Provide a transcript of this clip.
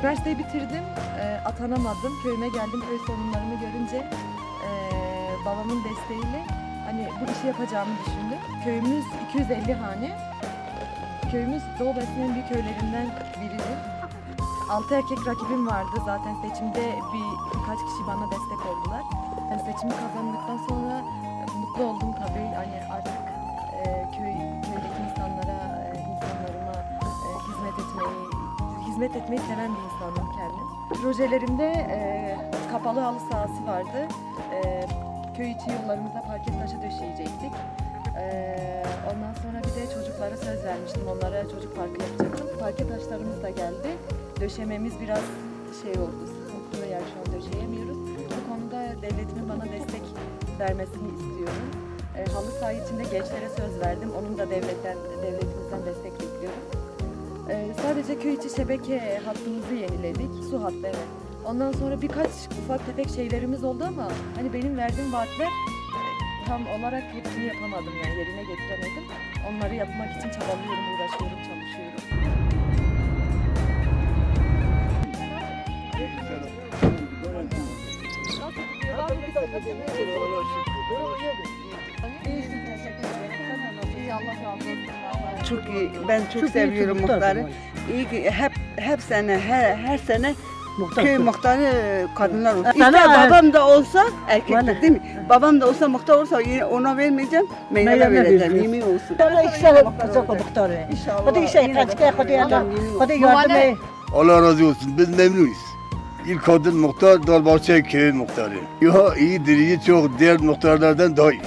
Üniversiteyi bitirdim, e, atanamadım. Köyüme geldim, köy sorunlarımı görünce e, babamın desteğiyle hani bu işi yapacağımı düşündüm. Köyümüz 250 hane. Köyümüz Doğu en büyük köylerinden biridir. Altı erkek rakibim vardı zaten seçimde bir birkaç kişi bana destek oldular. Yani seçimi kazandıktan sonra mutlu oldum tabii. Hani artık hizmet etmeyi seven bir insanım kendim. Projelerimde e, kapalı halı sahası vardı. E, köy içi yollarımıza parke taşı döşeyecektik. E, ondan sonra bir de çocuklara söz vermiştim. Onlara çocuk parkı yapacaktım. Parke taşlarımız da geldi. Döşememiz biraz şey oldu, sıkıntılı yani şu an döşeyemiyoruz. Bu konuda devletimin bana destek vermesini istiyorum. E, halı saha içinde gençlere söz verdim. Onun da devletten, devletimizden destek bekliyorum. Ee, sadece köy içi şebeke hattımızı yeniledik. Su hattı evet. Ondan sonra birkaç ufak tefek şeylerimiz oldu ama hani benim verdiğim vaatler e, tam olarak hepsini yapamadım yani yerine getiremedim. Onları yapmak için çabalıyorum, uğraşıyorum, çalışıyorum. Çok iyi. Ben çok, seviyorum muhtarı. İyi ki hep hep sene her her sene köy muhtarı kadınlar olsun. İşte babam da olsa Vallahi. değil mi? Babam da olsa muhtar olsa yine ona vermeyeceğim. Meyrem'e vereceğim. Yemin olsun. İnşallah. Hadi şey kaç kere hadi yardım. Hadi yardım et. Allah razı olsun. Biz memnunuz. İlk kadın muhtar Dalbahçe köyün muhtarı. Ya iyidir, iyi çok diğer muhtarlardan daha iyi.